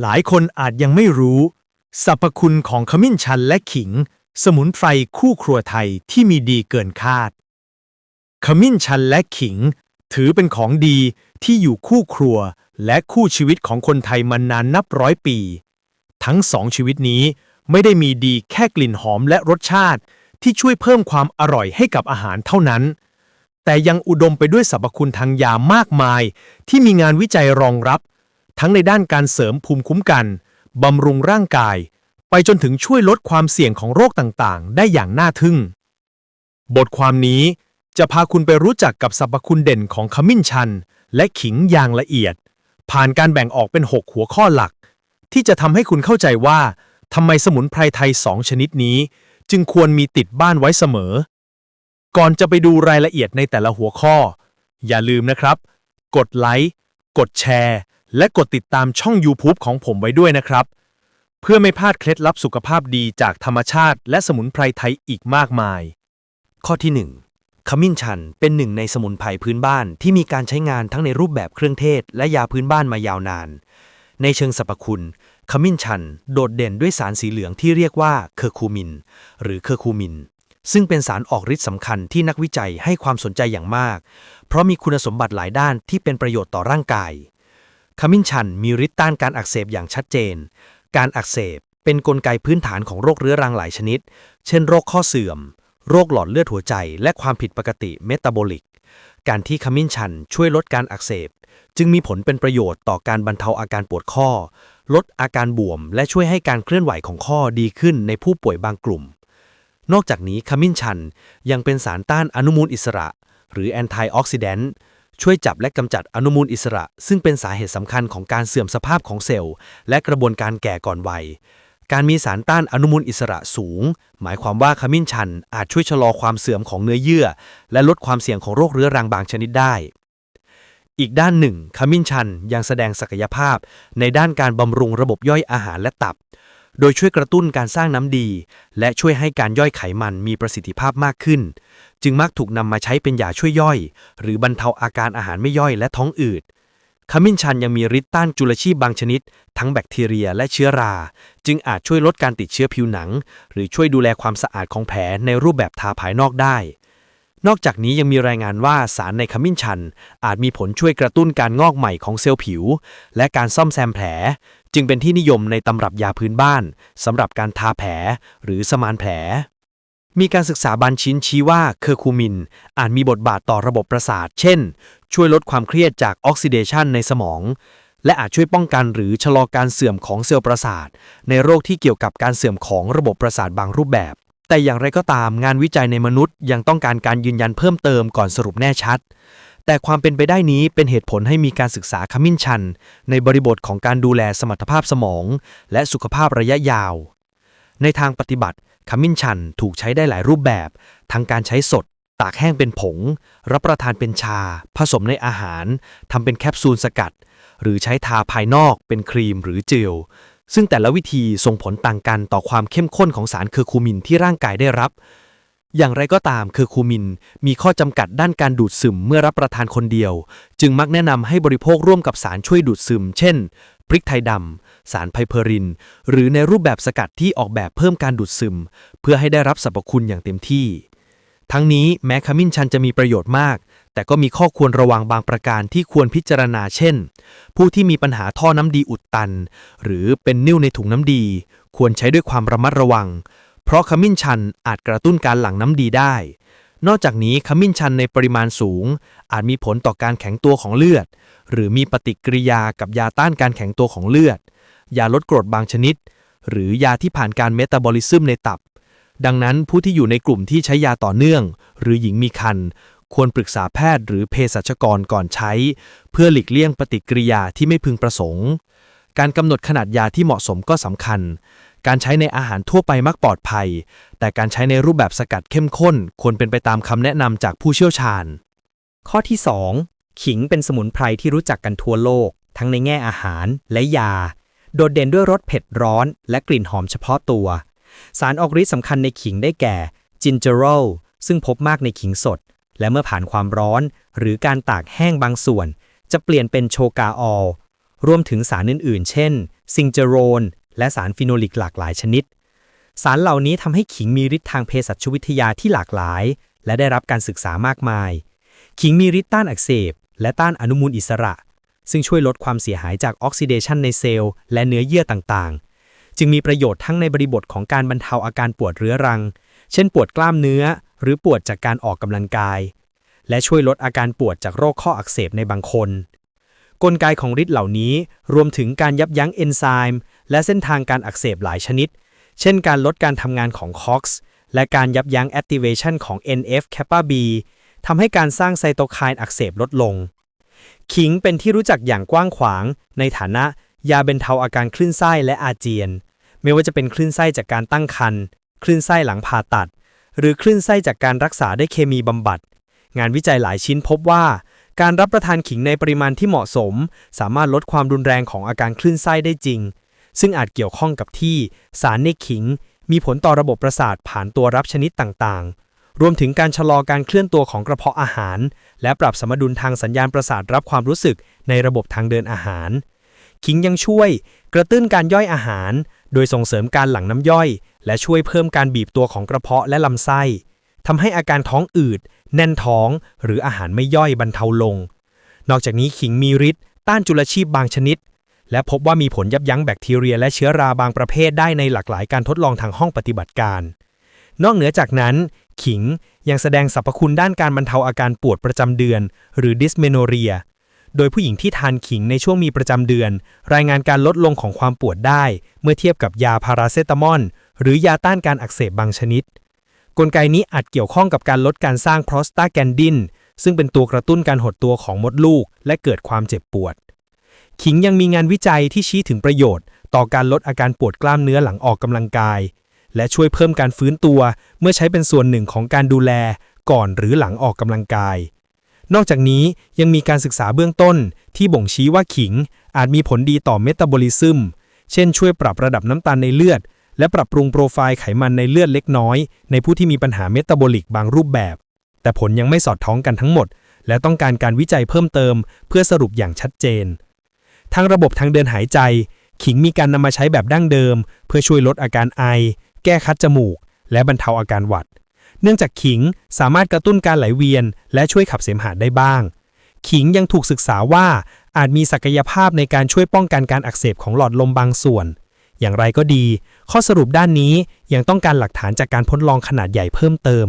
หลายคนอาจยังไม่รู้สรรพคุณของขมิ้นชันและขิง สมุนไพรคู่ครัวไทยที่มีดีเกินคาด ขมิ้นชันและขิง ถือเป็นของดีที่อยู่คู่ครัวและคู่ชีวิตของคนไทยมานานนับร้อยปี ทั้งสองชีวิตนี้ไม่ได้มีดีแค่กลิ่นหอมและรสชาติที่ช่วยเพิ่มความอร่อยให้กับอาหารเท่านั้น แต่ยังอุดมไปด้วยสรรพคุณทางยามากมาย ที่มีงานวิจัยรองรับ ทั้งในด้านการเสริมภูมิคุ้มกัน บำรุงร่างกาย ไปจนถึงช่วยลดความเสี่ยงของโรคต่างๆ ได้อย่างน่าทึ่ง บทความนี้จะพาคุณไปรู้จักกับสรรพคุณเด่นของขมิ้นชัน และขิงอย่างละเอียด ผ่านการแบ่งออกเป็น 6 หัวข้อหลัก ที่จะทำให้คุณเข้าใจว่าทำไมสมุนไพรไทย 2 ชนิดนี้ จึงควรมีติดบ้านไว้เสมอ ก่อนจะไปดูรายละเอียดในแต่ละหัวข้อ อย่าลืมนะครับ กดไลค์ กดแชร์ และกดติดตามช่อง YouTube ของผมไว้ด้วยนะครับ เพื่อไม่พลาดเคล็ดลับสุขภาพดีจากธรรมชาติ และสมุนไพรไทยอีกมากมาย ข้อที่ 1 ขมิ้นชันเป็นหนึ่งในสมุนไพรพื้นบ้านที่มีการใช้งานทั้งในรูปแบบเครื่องเทศ และยาพื้นบ้านมายาวนาน ในเชิงสรรพคุณ ขมิ้นชัน โดดเด่นด้วยสารสีเหลืองที่เรียกว่าเคอร์คูมิน หรือเคอร์คูมินซึ่งเป็นสารออกฤทธิ์สำคัญที่นักวิจัยให้ความสนใจอย่างมาก เพราะมีคุณสมบัติหลายด้านที่เป็นประโยชน์ต่อร่างกาย ขมิ้นชันมีฤทธิ์ต้านการอักเสบอย่างชัดเจน การอักเสบเป็นนกลไกพื้นฐานของโรคเรื้อรังหลายชนิด เช่นโรคข้อเสื่อม โรคหลอดเลือดหัวใจ และความผิดปกติเมตาบอลิก การที่ขมิ้นชันช่วยลดการอักเสบ จึงมีผลเป็นประโยชน์ต่อการบรรเทาอาการปวดข้อ ลดอาการบวม และช่วยให้การเคลื่อนไหวของข้อดีขึ้นในผู้ป่วยบางกลุ่ม นอกจากนี้ขมิ้นชันยังเป็นสารต้านอนุมูลอิสระ หรือแอนตี้ออกซิแดนต์ ช่วยจับและกำจัดอนุมูลอิสระ ซึ่งเป็นสาเหตุสำคัญของการเสื่อมสภาพของเซลล์ และกระบวนการแก่ก่อนวัย การมีสารต้านอนุมูลอิสระสูง หมายความว่าขมิ้นชันอาจช่วยชะลอความเสื่อมของเนื้อเยื่อ และลดความเสี่ยงของโรคเรื้อรังบางชนิดได้อีกด้านหนึ่งขมิ้นชันยังแสดงศักยภาพในด้านการบำรุงระบบย่อยอาหารและตับ โดยช่วยกระตุ้นการสร้างน้ำดี และช่วยให้การย่อยไขมันมีประสิทธิภาพมากขึ้น จึงมักถูกนำมาใช้เป็นยาช่วยย่อย หรือบรรเทาอาการอาหารไม่ย่อยและท้องอืดขมิ้นชันยังมีฤทธิ์ต้านจุลชีพบางชนิด ทั้งแบคทีเรียและเชื้อรา จึงอาจช่วยลดการติดเชื้อผิวหนัง หรือช่วยดูแลความสะอาดของแผลในรูปแบบทาภายนอกได้ นอกจากนี้ยังมีรายงานว่าสารในขมิ้นชัน อาจมีผลช่วยกระตุ้นการงอกใหม่ของเซลล์ผิว และการซ่อมแซมแผล จึงเป็นที่นิยมในตำรับยาพื้นบ้านสำหรับการทาแผลหรือสมานแผล มีการศึกษาบันชิ้นชี้ว่าเคอร์คูมินอาจมีบทบาทต่อระบบประสาท เช่น ช่วยลดความเครียดจากออกซิเดชันในสมอง และอาจช่วยป้องกันหรือชะลอการเสื่อมของเซลล์ประสาท ในโรคที่เกี่ยวกับการเสื่อมของระบบประสาทบางรูปแบบ แต่อย่างไรก็ตามงานวิจัยในมนุษย์ยังต้องการการยืนยันเพิ่มเติมก่อนสรุปแน่ชัด แต่ความเป็นไปได้นี้เป็นเหตุผลให้มีการศึกษาขมิ้นชัน ในบริบทของการดูแลสมรรถภาพสมอง และสุขภาพระยะยาว ในทางปฏิบัติขมิ้นชันถูกใช้ได้หลายรูปแบบ ทั้งการใช้สด ตากแห้งเป็นผง รับประทานเป็นชา ผสมในอาหารทำเป็นแคปซูลสกัด หรือใช้ทาภายนอกเป็นครีมหรือเจลซึ่งแต่ละวิธีส่งผลต่างกันต่อความเข้มข้นของสารเคอร์คูมินที่ร่างกายได้รับ อย่างไรก็ตามเคอคูมิน มีข้อจำกัดด้านการดูดซึมเมื่อรับประทานคนเดียว จึงมักแนะนำให้บริโภคร่วมกับสารช่วยดูดซึม เช่น พริกไทยดำ สารไพเพอริน หรือในรูปแบบสกัดที่ออกแบบเพิ่มการดูดซึม เพื่อให้ได้รับสรรพคุณอย่างเต็มที่ ทั้งนี้แม้ขมิ้นชันจะมีประโยชน์มาก แต่ก็มีข้อควรระวังบางประการที่ควรพิจารณา เช่น ผู้ที่มีปัญหาท่อน้ำดีอุดตัน หรือเป็นนิ่วในถุงน้ำดี ควรใช้ด้วยความระมัดระวัง เพราะขมิ้นชันอาจกระตุ้นการหลั่งน้ำดีได้ นอกจากนี้ขมิ้นชันในปริมาณสูง อาจมีผลต่อการแข็งตัวของเลือด หรือมีปฏิกิริยากับยาต้านการแข็งตัวของเลือด ยาลดกรดบางชนิด หรือยาที่ผ่านการเมตาบอลิซึมในตับ ดังนั้นผู้ที่อยู่ในกลุ่มที่ใช้ยาต่อเนื่อง หรือหญิงมีครรภ์ควรปรึกษาแพทย์หรือเภสัชกรก่อนใช้ เพื่อหลีกเลี่ยงปฏิกิริยาที่ไม่พึงประสงค์ การกำหนดขนาดยาที่เหมาะสมก็สำคัญ การใช้ในอาหารทั่วไปมักปลอดภัย แต่การใช้ในรูปแบบสกัดเข้มข้น ควรเป็นไปตามคำแนะนำจากผู้เชี่ยวชาญ ข้อที่ 2 ขิงเป็นสมุนไพรที่รู้จักกันทั่วโลก ทั้งในแง่อาหารและยา โดดเด่นด้วยรสเผ็ดร้อน และกลิ่นหอมเฉพาะตัว สารออกฤทธิ์สำคัญในขิงได้แก่จินเจอโรลซึ่งพบมากในขิงสด และเมื่อผ่านความร้อน หรือการตากแห้งบางส่วน จะเปลี่ยนเป็นโชกาออลรวมถึงสารอื่นๆ เช่น ซิงเจโรน และสารฟิโนลิกหลากหลายชนิด สารเหล่านี้ทำให้ขิงมีฤทธิ์ทางเภสัชวิทยาที่หลากหลาย และได้รับการศึกษามากมาย ขิงมีฤทธิ์ต้านอักเสบ และต้านอนุมูลอิสระ ซึ่งช่วยลดความเสียหายจากออกซิเดชันในเซลล์และเนื้อเยื่อต่างๆ จึงมีประโยชน์ทั้งในบริบทของการบรรเทาอาการปวดเรื้อรัง เช่นปวดกล้ามเนื้อ หรือปวดจากการออกกำลังกาย และช่วยลดอาการปวดจากโรคข้ออักเสบในบางคนกลไกของฤทธิ์เหล่านี้รวมถึงการยับยั้งเอนไซม์ และเส้นทางการอักเสบหลายชนิด เช่นการลดการทำงานของ COX และการยับยั้ง activation ของ NF-kappa B ทำให้การสร้างไซโตไคน์อักเสบลดลง ขิงเป็นที่รู้จักอย่างกว้างขวาง ในฐานะยาเบรรเทาอาการคลื่นไส้และอาเจียน ไม่ว่าจะเป็นคลื่นไส้จากการตั้งครรภ์คลื่นไส้หลังผ่าตัด หรือคลื่นไส้จากการรักษาด้วยเคมีบำบัด งานวิจัยหลายชิ้นพบว่า การรับประทานขิงในปริมาณที่เหมาะสม สามารถลดความรุนแรงของอาการคลื่นไส้ได้จริง ซึ่งอาจเกี่ยวข้องกับที่สารในขิง มีผลต่อระบบประสาทผ่านตัวรับชนิดต่างๆ รวมถึงการชะลอการเคลื่อนตัวของกระเพาะอาหาร และปรับสมดุลทางสัญญาณประสาทรับความรู้สึกในระบบทางเดินอาหาร ขิงยังช่วย กระตุ้นการย่อยอาหาร โดยส่งเสริมการหลั่งน้ำย่อย และช่วยเพิ่มการบีบตัวของกระเพาะและลำไส้ทำให้อาการท้องอืด แน่นท้อง หรืออาหารไม่ย่อยบรรเทาลง นอกจากนี้ขิงมีฤทธิ์ต้านจุลชีพบางชนิด และพบว่ามีผลยับยั้งแบคทีเรีย และเชื้อราบางประเภทได้ในหลากหลายการทดลองทางห้องปฏิบัติการ นอกเหนือจากนั้น ขิงยังแสดงสรรพคุณด้านการบรรเทาอาการปวดประจำเดือน หรือดิสเมโนเรีย โดยผู้หญิงที่ทานขิงในช่วงมีประจำเดือน รายงานการลดลงของความปวดได้ เมื่อเทียบกับยาพาราเซตามอลหรือยาต้านการอักเสบบางชนิด กลไกนี้อาจเกี่ยวข้องกับการลดการสร้างโปรสตาแกนดินซึ่งเป็นตัวกระตุ้นการหดตัวของมดลูก และเกิดความเจ็บปวด ขิงยังมีงานวิจัยที่ชี้ถึงประโยชน์ ต่อการลดอาการปวดกล้ามเนื้อหลังออกกำลังกาย และช่วยเพิ่มการฟื้นตัว เมื่อใช้เป็นส่วนหนึ่งของการดูแล ก่อนหรือหลังออกกำลังกาย นอกจากนี้ยังมีการศึกษาเบื้องต้น ที่บ่งชี้ว่าขิงอาจมีผลดีต่อเมตาบอลิซึม เช่น ช่วยปรับระดับน้ำตาลในเลือด และปรับปรุงโปรไฟล์ไขมันในเลือดเล็กน้อย ในผู้ที่มีปัญหาเมตาบอลิกบางรูปแบบ แต่ผลยังไม่สอดคล้องกันทั้งหมด และต้องการการวิจัยเพิ่มเติม เพื่อสรุปอย่างชัดเจน ทางระบบทางเดินหายใจ ขิงมีการนำมาใช้แบบดั้งเดิม เพื่อช่วยลดอาการไอ แก้คัดจมูก และบรรเทาอาการหวัด เนื่องจากขิงสามารถกระตุ้นการไหลเวียน และช่วยขับเสมหะได้บ้าง ขิงยังถูกศึกษาว่าอาจมีศักยภาพในการช่วยป้องกันการอักเสบของหลอดลมบางส่วน อย่างไรก็ดี ข้อสรุปด้านนี้ยังต้องการหลักฐานจากการทดลองขนาดใหญ่เพิ่มเติม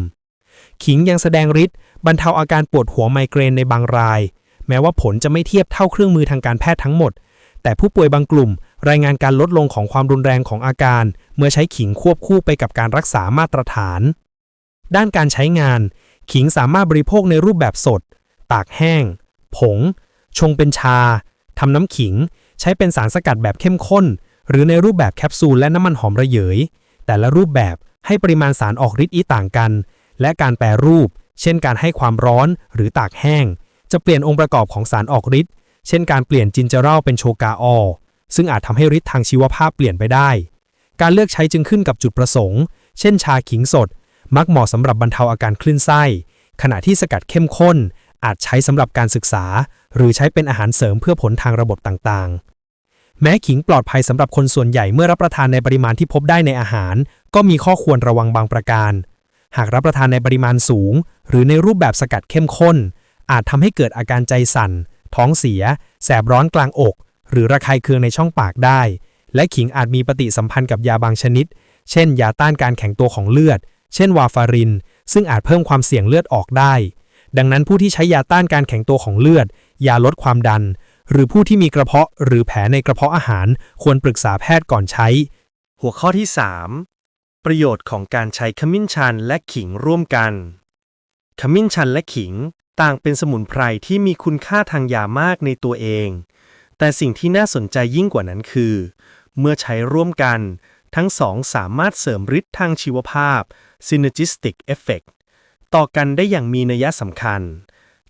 ขิงยังแสดงฤทธิ์บรรเทาอาการปวดหัวไมเกรนในบางราย แม้ว่าผลจะไม่เทียบเท่าเครื่องมือทางการแพทย์ทั้งหมด แต่ผู้ป่วยบางกลุ่ม รายงานการลดลงของความรุนแรงของอาการ เมื่อใช้ขิงควบคู่ไปกับการรักษามาตรฐาน ด้านการใช้งาน ขิงสามารถบริโภคในรูปแบบสด ตากแห้ง ผง ชงเป็นชาทำน้ำขิง ใช้เป็นสารสกัดแบบเข้มข้น หรือในรูปแบบแคปซูลและน้ำมันหอมระเหยแต่ละรูปแบบให้ปริมาณสารออกฤทธิ์อีต่างกัน และการแปรรูป เช่นการให้ความร้อนหรือตากแห้ง จะเปลี่ยนองค์ประกอบของสารออกฤทธิ์ เช่นการเปลี่ยนจินเจอรัลเป็นโชกาออล ซึ่งอาจทำให้ฤทธิ์ทางชีวภาพเปลี่ยนไปได้ การเลือกใช้จึงขึ้นกับจุดประสงค์ เช่นชาขิงสด มักเหมาะสำหรับบรรเทาอาการคลื่นไส้ ขณะที่สกัดเข้มข้น อาจใช้สำหรับการศึกษา หรือใช้เป็นอาหารเสริมเพื่อผลทางระบบต่างๆ แม้ขิงปลอดภัยสำหรับคนส่วนใหญ่เมื่อรับประทานในปริมาณที่พบได้ในอาหาร ก็มีข้อควรระวังบางประการ หากรับประทานในปริมาณสูง หรือในรูปแบบสกัดเข้มข้น อาจทำให้เกิดอาการใจสั่น ท้องเสีย แสบร้อนกลางอก หรือระคายเคืองในช่องปากได้ และขิงอาจมีปฏิสัมพันธ์กับยาบางชนิด เช่น ยาต้านการแข็งตัวของเลือด เช่นวาฟาริน ซึ่งอาจเพิ่มความเสี่ยงเลือดออกได้ ดังนั้นผู้ที่ใช้ยาต้านการแข็งตัวของเลือด ยาลดความดัน หรือผู้ที่มีกระเพาะหรือแผลในกระเพาะอาหาร ควรปรึกษาแพทย์ก่อนใช้ หัวข้อที่ 3 ประโยชน์ของการใช้ขมิ้นชันและขิงร่วมกัน ขมิ้นชันและขิง ต่างเป็นสมุนไพรที่มีคุณค่าทางยามากในตัวเอง แต่สิ่งที่น่าสนใจยิ่งกว่านั้นคือ เมื่อใช้ร่วมกัน ทั้งสองสามารถเสริมฤทธิ์ทางชีวภาพ synergistic effect ต่อกันได้อย่างมีนัยสำคัญ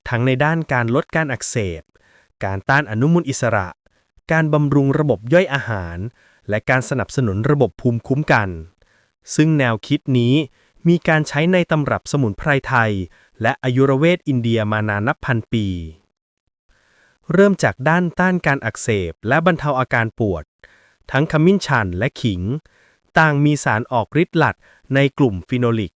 ทั้งในด้านการลดการอักเสบ การต้านอนุมูลอิสระ การบำรุงระบบย่อยอาหาร และการสนับสนุนระบบภูมิคุ้มกัน ซึ่งแนวคิดนี้ มีการใช้ในตำรับสมุนไพรไทย และอายุรเวทอินเดียมานานนับพันปี เริ่มจากด้านต้านการอักเสบและบรรเทาอาการปวด ทั้งขมิ้นชันและขิง ต่างมีสารออกฤทธิ์หลักในกลุ่มฟีโนลิก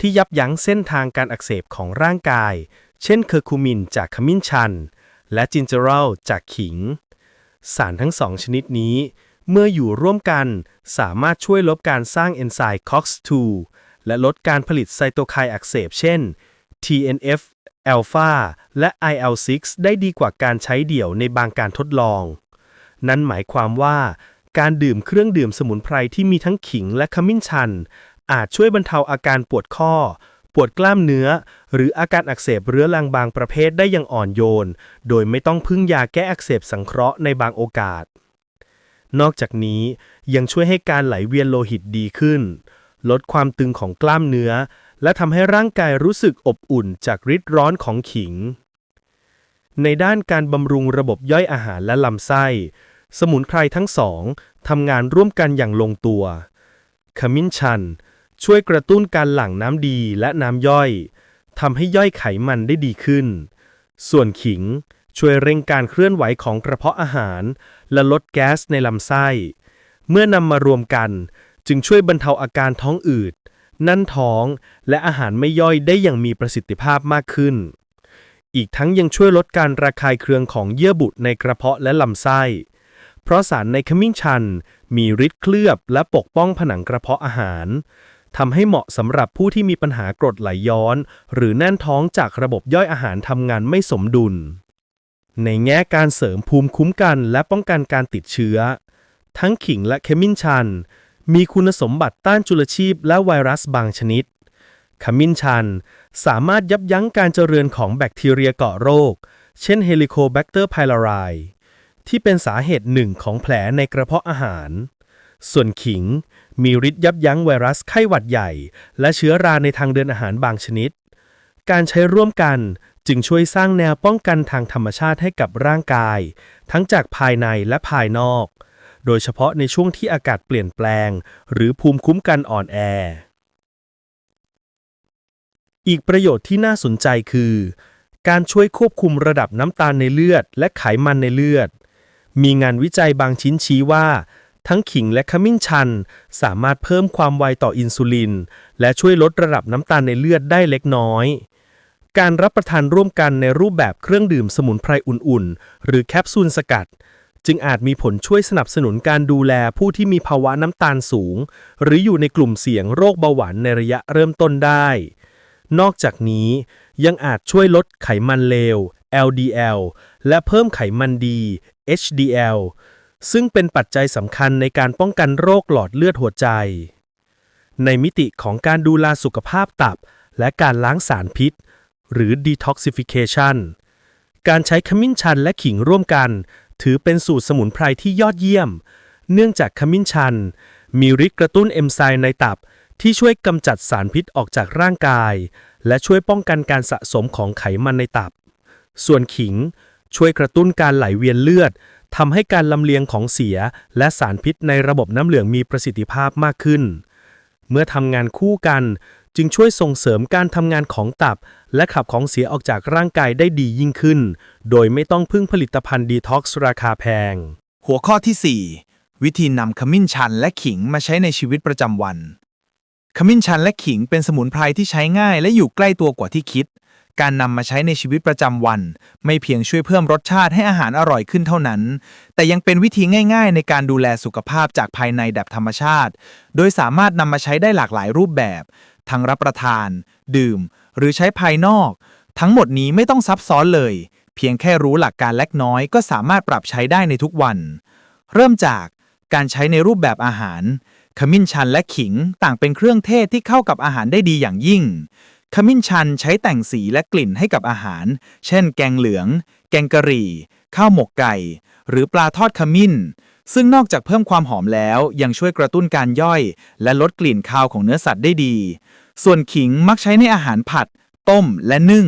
ที่ยับยั้งเส้นทางการอักเสบของร่างกาย เช่นเคอร์คูมินจากขมิ้นชัน และจินเจอรัลจากขิง สารทั้งสองชนิดนี้เมื่ออยู่ร่วมกันสามารถช่วยลบการสร้างเอนไซม์ COX-2 และลดการผลิตไซโตไคน์อักเสบเช่น TNF อ l p h a และ IL-6 ได้ดีกว่าการใช้เดี่ยวในบางการทดลอง นั่นหมายความว่า การดื่มเครื่องดื่มสมุนไพรที่มีทั้งขิงและขมิ้นชัน อาจช่วยบรรเทาอาการปวดข้อ ปวดกล้ามเนื้อ หรืออาการอักเสบเรื้อรังบางประเภทได้อย่างอ่อนโยน โดยไม่ต้องพึ่งยาแก้อักเสบสังเคราะห์ในบางโอกาส นอกจากนี้ยังช่วยให้การไหลเวียนโลหิตดีขึ้น ลดความตึงของกล้ามเนื้อ และทำให้ร่างกายรู้สึกอบอุ่นจากฤทธิ์ร้อนของขิง ในด้านการบำรุงระบบย่อยอาหารและลำไส้ สมุนไพรทั้งสองทำงานร่วมกันอย่างลงตัว ขมิ้นชัน ช่วยกระตุ้นการหลั่งน้ำดีและน้ำย่อยทำให้ย่อยไขมันได้ดีขึ้น ส่วนขิงช่วยเร่งการเคลื่อนไหวของกระเพาะอาหาร และลดแก๊สในลำไส้ เมื่อนำมารวมกัน จึงช่วยบรรเทาอาการท้องอืด นั่นท้องและอาหารไม่ย่อยได้อย่างมีประสิทธิภาพมากขึ้น อีกทั้งยังช่วยลดการระคายเคืองของเยื่อบุในกระเพาะและลำไส้ เพราะสารในขมิ้นชัน มีฤทธิ์เคลือบและปกป้องผนังกระเพาะอาหารทำให้เหมาะสำหรับผู้ที่มีปัญหากรดไหลย้อน หรือแน่นท้องจากระบบย่อยอาหารทำงานไม่สมดุล ในแง่การเสริมภูมิคุ้มกันและป้องกันการติดเชื้อ ทั้งขิงและขมิ้นชัน มีคุณสมบัติต้านจุลชีพและไวรัสบางชนิด ขมิ้นชัน สามารถยับยั้งการเจริญของแบคทีเรียเกาะโรค เช่น Helicobacter pylori ที่เป็นสาเหตุหนึ่งของแผลในกระเพาะอาหาร ส่วนขิงมีฤทธิ์ยับยั้งไวรัสไข้หวัดใหญ่ และเชื้อราในทางเดินอาหารบางชนิด การใช้ร่วมกันจึงช่วยสร้างแนวป้องกันทางธรรมชาติให้กับร่างกาย ทั้งจากภายในและภายนอก โดยเฉพาะในช่วงที่อากาศเปลี่ยนแปลง หรือภูมิคุ้มกันอ่อนแอ อีกประโยชน์ที่น่าสนใจคือ การช่วยควบคุมระดับน้ำตาลในเลือด และไขมันในเลือด มีงานวิจัยบางชิ้นชี้ว่า ทั้งขิงและขมิ้นชัน สามารถเพิ่มความไวต่ออินซูลิน และช่วยลดระดับน้ำตาลในเลือดได้เล็กน้อยการรับประทานร่วมกันในรูปแบบเครื่องดื่มสมุนไพรอุ่นๆ หรือแคปซูลสกัด จึงอาจมีผลช่วยสนับสนุนการดูแลผู้ที่มีภาวะน้ำตาลสูง หรืออยู่ในกลุ่มเสี่ยงโรคเบาหวานในระยะเริ่มต้นได้ นอกจากนี้ยังอาจช่วยลดไขมันเลว LDL และเพิ่มไขมันดี HDL ซึ่งเป็นปัจจัยสำคัญในการป้องกันโรคหลอดเลือดหัวใจ ในมิติของการดูแลสุขภาพตับ และการล้างสารพิษ หรือ detoxification การใช้ขมิ้นชันและขิงร่วมกัน ถือเป็นสูตรสมุนไพรที่ยอดเยี่ยม เนื่องจากขมิ้นชัน มีฤทธิ์กระตุ้นเอนไซม์ในตับที่ช่วยกำจัดสารพิษออกจากร่างกาย และช่วยป้องกันการสะสมของไขมันในตับ ส่วนขิงช่วยกระตุ้นการไหลเวียนเลือดทำให้การลำเลียงของเสียและสารพิษในระบบน้ำเหลืองมีประสิทธิภาพมากขึ้น เมื่อทำงานคู่กัน จึงช่วยส่งเสริมการทำงานของตับ และขับของเสียออกจากร่างกายได้ดียิ่งขึ้น โดยไม่ต้องพึ่งผลิตภัณฑ์ดีท็อกซ์ราคาแพง หัวข้อที่ 4 วิธีนำขมิ้นชันและขิงมาใช้ในชีวิตประจำวัน ขมิ้นชันและขิงเป็นสมุนไพรที่ใช้ง่ายและอยู่ใกล้ตัวกว่าที่คิด การนำมาใช้ในชีวิตประจำวัน ไม่เพียงช่วยเพิ่มรสชาติให้อาหารอร่อยขึ้นเท่านั้น แต่ยังเป็นวิธีง่าย ๆ ในการดูแลสุขภาพจากภายในแบบธรรมชาติ โดยสามารถนำมาใช้ได้หลากหลายรูปแบบ ทั้งรับประทาน ดื่ม หรือใช้ภายนอก ทั้งหมดนี้ไม่ต้องซับซ้อนเลย เพียงแค่รู้หลักการเล็กน้อยก็สามารถปรับใช้ได้ในทุกวัน เริ่มจากการใช้ในรูปแบบอาหาร ขมิ้นชันและขิงต่างเป็นเครื่องเทศที่เข้ากับอาหารได้ดีอย่างยิ่ง ขมิ้นชันใช้แต่งสีและกลิ่นให้กับอาหาร เช่น แกงเหลือง แกงกะหรี่ ข้าวหมกไก่ หรือปลาทอดขมิ้น ซึ่งนอกจากเพิ่มความหอมแล้วยังช่วยกระตุ้นการย่อย และลดกลิ่นคาวของเนื้อสัตว์ได้ดี ส่วนขิงมักใช้ในอาหารผัด ต้มและนึ่ง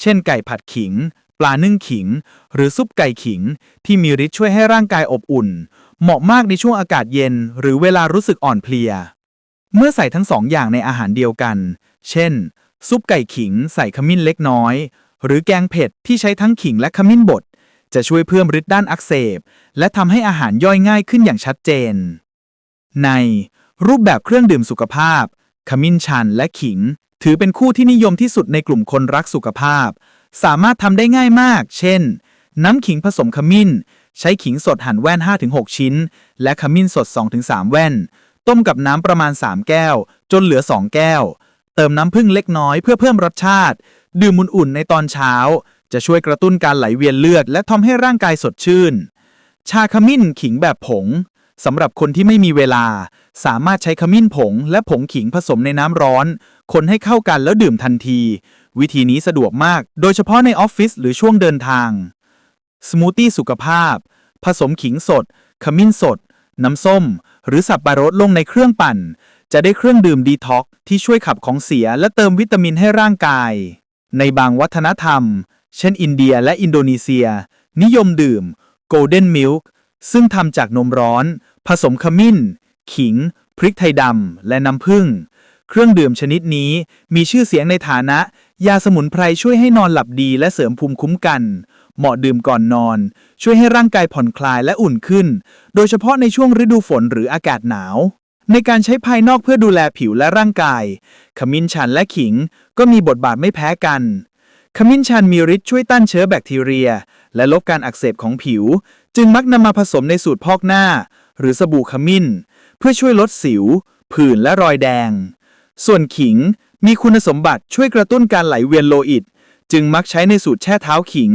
เช่นไก่ผัดขิง ปลานึ่งขิง หรือซุปไก่ขิง ที่มีฤทธิ์ช่วยให้ร่างกายอบอุ่น เหมาะมากในช่วงอากาศเย็น หรือเวลารู้สึกอ่อนเพลีย เมื่อใส่ทั้งสองอย่างในอาหารเดียวกัน เช่น ซุปไก่ขิงใส่ขมิ้นเล็กน้อย หรือแกงเผ็ดที่ใช้ทั้งขิงและขมิ้นบด จะช่วยเพิ่มฤทธิ์ด้านอักเสบ และทำให้อาหารย่อยง่ายขึ้นอย่างชัดเจน ใน รูปแบบเครื่องดื่มสุขภาพ ขมิ้นชันและขิง ถือเป็นคู่ที่นิยมที่สุดในกลุ่มคนรักสุขภาพ สามารถทำได้ง่ายมาก เช่น น้ำขิงผสมขมิ้น ใช้ขิงสดหั่นแว่น 5-6 ชิ้น และขมิ้นสด 2-3 แว่น ต้มกับน้ำประมาณ 3 แก้ว จนเหลือ 2 แก้ว เติมน้ำผึ้งเล็กน้อยเพื่อเพิ่มรสชาติ ดื่มอุ่นๆในตอนเช้า จะช่วยกระตุ้นการไหลเวียนเลือด และทำให้ร่างกายสดชื่น ชาขมิ้นขิงแบบผงสำหรับคนที่ไม่มีเวลา สามารถใช้ขมิ้นผง และผงขิงผสมในน้ำร้อน คนให้เข้ากันแล้วดื่มทันที วิธีนี้สะดวกมาก โดยเฉพาะในออฟฟิศหรือช่วงเดินทาง สมูทตี้สุขภาพ ผสมขิงสด ขมิ้นสด น้ำส้ม หรือสับปะรดลงในเครื่องปั่น จะได้เครื่องดื่มดีท็อกที่ช่วยขับของเสียและเติมวิตามินให้ร่างกาย ในบางวัฒนธรรม เช่นอินเดียและอินโดนีเซีย นิยมดื่ม Golden Milk ซึ่งทำจากนมร้อน ผสมขมิ้น ขิง พริกไทยดำ และน้ำผึ้ง เครื่องดื่มชนิดนี้มีชื่อเสียงในฐานะ ยาสมุนไพรช่วยให้นอนหลับดีและเสริมภูมิคุ้มกัน เหมาะดื่มก่อนนอน ช่วยให้ร่างกายผ่อนคลายและอุ่นขึ้น โดยเฉพาะในช่วงฤดูฝนหรืออากาศหนาว ในการใช้ภายนอกเพื่อดูแลผิวและร่างกาย ขมิ้นชันและขิงก็มีบทบาทไม่แพ้กัน ขมิ้นชันมีฤทธิ์ช่วยต้านเชื้อแบคทีเรีย และลดการอักเสบของผิว จึงมักนำมาผสมในสูตรพอกหน้า หรือสบู่ขมิ้น เพื่อช่วยลดสิว ผื่นและรอยแดง ส่วนขิงมีคุณสมบัติช่วยกระตุ้นการไหลเวียนโลหิต จึงมักใช้ในสูตรแช่เท้าขิง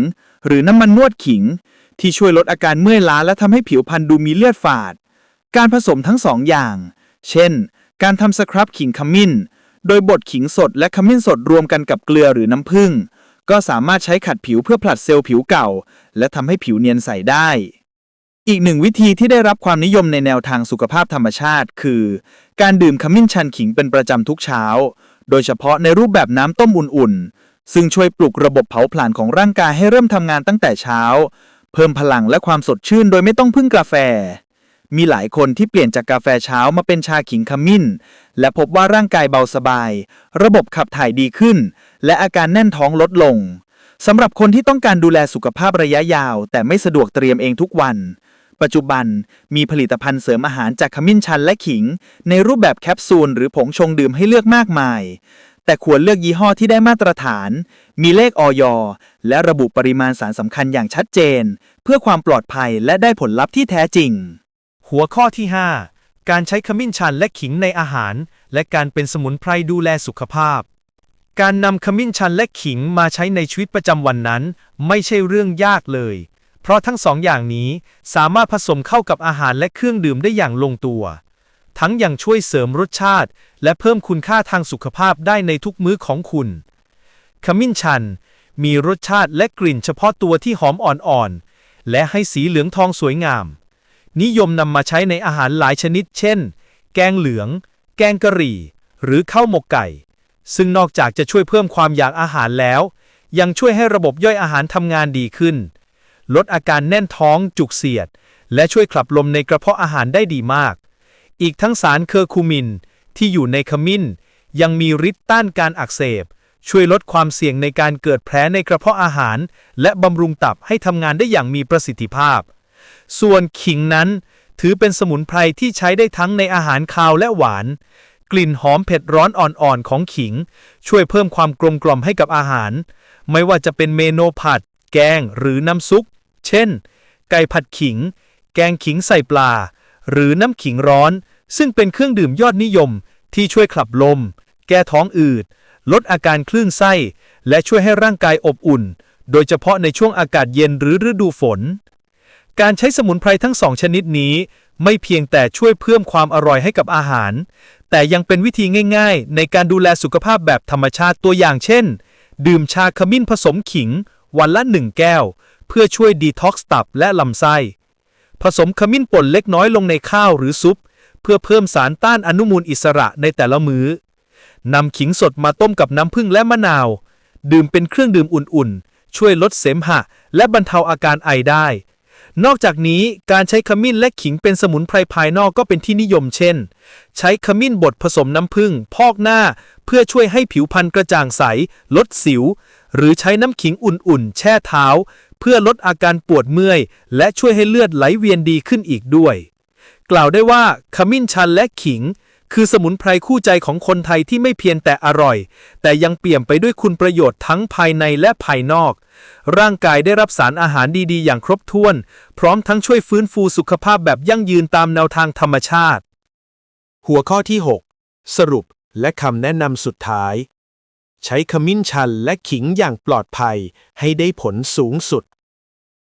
หรือน้ำมันนวดขิง ที่ช่วยลดอาการเมื่อยล้าและทำให้ผิวพรรณดูมีเลือดฝาด การผสมทั้งสองอย่าง เช่น การทำสครับขิงขมิ้น โดยบดขิงสดและขมิ้นสดรวมกันกับเกลือหรือน้ำผึ้ง ก็สามารถใช้ขัดผิวเพื่อผลัดเซลล์ผิวเก่า และทำให้ผิวเนียนใสได้ อีกหนึ่งวิธีที่ได้รับความนิยมในแนวทางสุขภาพธรรมชาติ คือ การดื่มขมิ้นชันขิงเป็นประจำทุกเช้า โดยเฉพาะในรูปแบบน้ำต้มอุ่นๆ ซึ่งช่วยปลุกระบบเผาผลาญของร่างกายให้เริ่มทำงานตั้งแต่เช้า เพิ่มพลังและความสดชื่นโดยไม่ต้องพึ่งกาแฟมีหลายคนที่เปลี่ยนจากกาแฟเช้ามาเป็นชาขิงขมิ้น และพบว่าร่างกายเบาสบาย ระบบขับถ่ายดีขึ้น และอาการแน่นท้องลดลงสำหรับคนที่ต้องการดูแลสุขภาพระยะยาว แต่ไม่สะดวกเตรียมเองทุกวัน ปัจจุบันมีผลิตภัณฑ์เสริมอาหารจากขมิ้นชันและขิง ในรูปแบบแคปซูลหรือผงชงดื่มให้เลือกมากมาย แต่ควรเลือกยี่ห้อที่ได้มาตรฐาน มีเลขออยและระบุปริมาณสารสำคัญอย่างชัดเจน เพื่อความปลอดภัยและได้ผลลัพธ์ที่แท้จริง หัวข้อที่ 5 การใช้ขมิ้นชันและขิงในอาหาร และการเป็นสมุนไพรดูแลสุขภาพ การนำขมิ้นชันและขิงมาใช้ในชีวิตประจำวันนั้น ไม่ใช่เรื่องยากเลย เพราะทั้งสองอย่างนี้สามารถผสมเข้ากับอาหารและเครื่องดื่มได้อย่างลงตัว ทั้งยังช่วยเสริมรสชาติ และเพิ่มคุณค่าทางสุขภาพได้ในทุกมื้อของคุณ ขมิ้นชัน มีรสชาติและกลิ่นเฉพาะตัวที่หอมอ่อนๆ และให้สีเหลืองทองสวยงาม นิยมนำมาใช้ในอาหารหลายชนิด เช่น แกงเหลือง แกงกะหรี่ หรือข้าวหมกไก่ ซึ่งนอกจากจะช่วยเพิ่มความอยากอาหารแล้ว ยังช่วยให้ระบบย่อยอาหารทำงานดีขึ้น ลดอาการแน่นท้องจุกเสียด และช่วยขับลมในกระเพาะอาหารได้ดีมาก อีกทั้งสารเคอร์คูมิน ที่อยู่ในขมิ้น ยังมีฤทธิ์ต้านการอักเสบ ช่วยลดความเสี่ยงในการเกิดแผลในกระเพาะอาหาร และบำรุงตับให้ทำงานได้อย่างมีประสิทธิภาพ ส่วนขิงนั้นถือเป็นสมุนไพรที่ใช้ได้ทั้งในอาหารคาวและหวาน กลิ่นหอมเผ็ดร้อนอ่อนๆของขิง ช่วยเพิ่มความกลมกล่อมให้กับอาหาร ไม่ว่าจะเป็นเมนูผัด แกงหรือน้ำซุป เช่น ไก่ผัดขิง แกงขิงใส่ปลา หรือน้ำขิงร้อน ซึ่งเป็นเครื่องดื่มยอดนิยม ที่ช่วยขับลม แก้ท้องอืด ลดอาการคลื่นไส้ และช่วยให้ร่างกายอบอุ่น โดยเฉพาะในช่วงอากาศเย็นหรือฤดูฝน การใช้สมุนไพรทั้งสองชนิดนี้ ไม่เพียงแต่ช่วยเพิ่มความอร่อยให้กับอาหาร แต่ยังเป็นวิธีง่ายๆ ในการดูแลสุขภาพแบบธรรมชาติตัวอย่างเช่น ดื่มชาขมิ้นผสมขิง วันละหนึ่งแก้ว เพื่อช่วยดีท็อกซ์ตับและลำไส้ ผสมขมิ้นป่นเล็กน้อยลงในข้าวหรือซุป เพื่อเพิ่มสารต้านอนุมูลอิสระในแต่ละมื้อนำขิงสดมาต้มกับน้ำผึ้งและมะนาว ดื่มเป็นเครื่องดื่มอุ่นๆ ช่วยลดเสมหะ และบรรเทาอาการไอได้ นอกจากนี้การใช้ขมิ้นและขิงเป็นสมุนไพรภายนอกก็เป็นที่นิยมเช่น ใช้ขมิ้นบดผสมน้ำผึ้งพอกหน้า เพื่อช่วยให้ผิวพรรณกระจ่างใส ลดสิว หรือใช้น้ำขิงอุ่นๆ แช่เท้า เพื่อลดอาการปวดเมื่อย และช่วยให้เลือดไหลเวียนดีขึ้นอีกด้วย กล่าวได้ว่าขมิ้นชันและขิง คือสมุนไพรคู่ใจของคนไทยที่ไม่เพียงแต่อร่อย แต่ยังเปี่ยมไปด้วยคุณประโยชน์ทั้งภายในและภายนอก ร่างกายได้รับสารอาหารดีๆ อย่างครบถ้วน พร้อมทั้งช่วยฟื้นฟูสุขภาพแบบยั่งยืนตามแนวทางธรรมชาติ หัวข้อที่ 6 สรุปและคำแนะนำสุดท้าย ใช้ขมิ้นชันและขิงอย่างปลอดภัยให้ได้ผลสูงสุด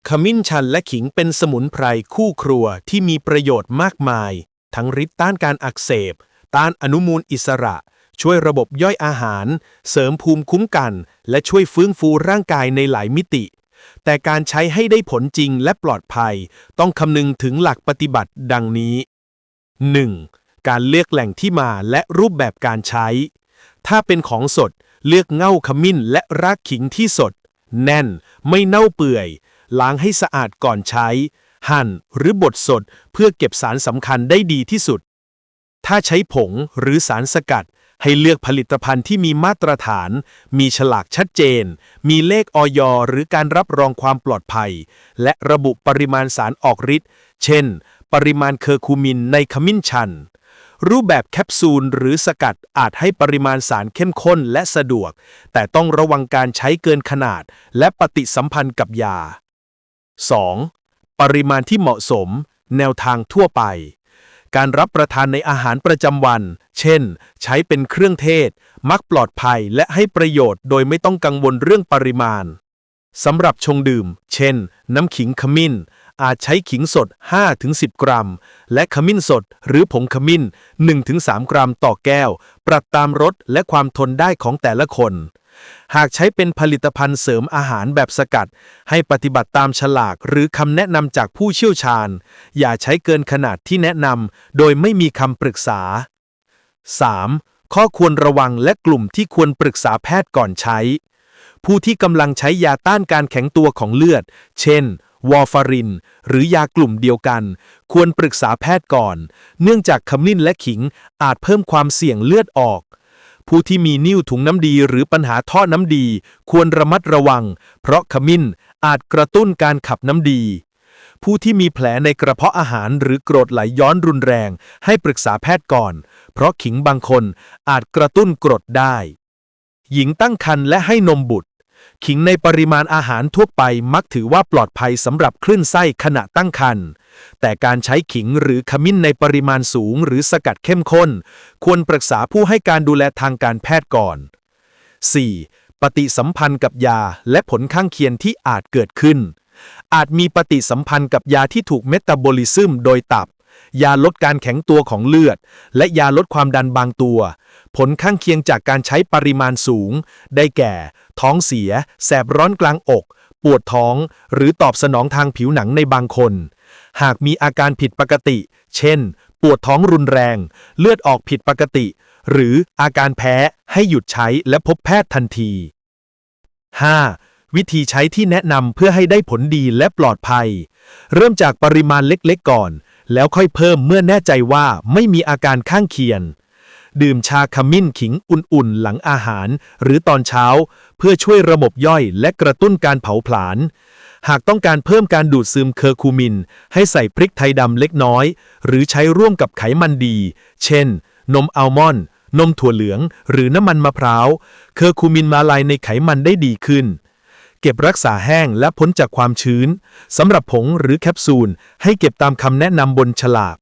ขมิ้นชันและขิงเป็นสมุนไพรคู่ครัวที่มีประโยชน์มากมาย ทั้งฤทธิ์ต้านการอักเสบ ต้านอนุมูลอิสระ ช่วยระบบย่อยอาหาร เสริมภูมิคุ้มกัน และช่วยฟื้นฟูร่างกายในหลายมิติ แต่การใช้ให้ได้ผลจริงและปลอดภัย ต้องคำนึงถึงหลักปฏิบัติดังนี้ 1. การเลือกแหล่งที่มาและรูปแบบการใช้ ถ้าเป็นของสดเลือกเง่าขมิ้นและรากขิงที่สด แน่น ไม่เน่าเปื่อย ล้างให้สะอาดก่อนใช้ หั่นหรือบดสดเพื่อเก็บสารสำคัญได้ดีที่สุด ถ้าใช้ผงหรือสารสกัด ให้เลือกผลิตภัณฑ์ที่มีมาตรฐาน มีฉลากชัดเจน มีเลขออยหรือการรับรองความปลอดภัย และระบุปริมาณสารออกฤทธิ์ เช่น ปริมาณเคอร์คูมินในขมิ้นชัน รูปแบบแคปซูลหรือสกัดอาจให้ปริมาณสารเข้มข้นและสะดวก แต่ต้องระวังการใช้เกินขนาด และปฏิสัมพันธ์กับยา 2. ปริมาณที่เหมาะสม แนวทางทั่วไป การรับประทานในอาหารประจำวัน เช่น ใช้เป็นเครื่องเทศ มักปลอดภัยและให้ประโยชน์โดยไม่ต้องกังวลเรื่องปริมาณสำหรับชงดื่ม เช่น น้ำขิงขมิ้น อาจใช้ขิงสด 5-10 กรัม และขมิ้นสดหรือผงขมิ้น 1-3 กรัมต่อแก้ว ปรับตามรสและความทนได้ของแต่ละคน หากใช้เป็นผลิตภัณฑ์เสริมอาหารแบบสกัด ให้ปฏิบัติตามฉลากหรือคำแนะนำจากผู้เชี่ยวชาญ อย่าใช้เกินขนาดที่แนะนำโดยไม่มีคำปรึกษา 3. ข้อควรระวังและกลุ่มที่ควรปรึกษาแพทย์ก่อนใช้ ผู้ที่กำลังใช้ยาต้านการแข็งตัวของเลือด เช่นวอร์ฟาริน หรือยากลุ่มเดียวกัน ควรปรึกษาแพทย์ก่อน เนื่องจากขมิ้นและขิงอาจเพิ่มความเสี่ยงเลือดออก ผู้ที่มีนิ้วถุงน้ำดีหรือปัญหาท่อน้ำดี ควรระมัดระวัง เพราะขมิ้นอาจกระตุ้นการขับน้ำดี ผู้ที่มีแผลในกระเพาะอาหารหรือกรดไหลย้อนรุนแรง ให้ปรึกษาแพทย์ก่อน เพราะขิงบางคนอาจกระตุ้นกรดได้ หญิงตั้งครรภ์และให้นมบุตร ขิงในปริมาณอาหารทั่วไปมักถือว่าปลอดภัยสำหรับคลื่นไส้ขณะตั้งครรภ์แต่การใช้ขิงหรือขมิ้นในปริมาณสูงหรือสกัดเข้มข้น ควรปรึกษาผู้ให้การดูแลทางการแพทย์ก่อน 4. ปฏิสัมพันธ์กับยาและผลข้างเคียงที่อาจเกิดขึ้น อาจมีปฏิสัมพันธ์กับยาที่ถูกเมตาบอลิซึมโดยตับ ยาลดการแข็งตัวของเลือด และยาลดความดันบางตัว ผลข้างเคียงจากการใช้ปริมาณสูง ได้แก่ ท้องเสีย แสบร้อนกลางอก ปวดท้อง หรือตอบสนองทางผิวหนังในบางคน หากมีอาการผิดปกติ เช่น ปวดท้องรุนแรง เลือดออกผิดปกติ หรืออาการแพ้ให้หยุดใช้และพบแพทย์ทันที 5. วิธีใช้ที่แนะนำเพื่อให้ได้ผลดีและปลอดภัย เริ่มจากปริมาณเล็กๆก่อน แล้วค่อยเพิ่มเมื่อแน่ใจว่าไม่มีอาการข้างเคียงดื่มชาขมิ้นขิงอุ่นๆ หลังอาหาร หรือตอนเช้า พื่อช่วยระบบย่อยและกระตุ้นการเผาผลาญ หากต้องการเพิ่มการดูดซึมเคอร์คูมิน ให้ใส่พริกไทยดำเล็กน้อย หรือใช้ร่วมกับไขมันดี เช่น นมอัลมอนด์ นมถั่วเหลือง หรือน้ำมันมะพร้าว เคอร์คูมินมาลายในไขมันได้ดีขึ้น เก็บรักษาแห้งและพ้นจากความชื้นสำหรับผงหรือแคปซูล ให้เก็บตามคำแนะนำบนฉลาก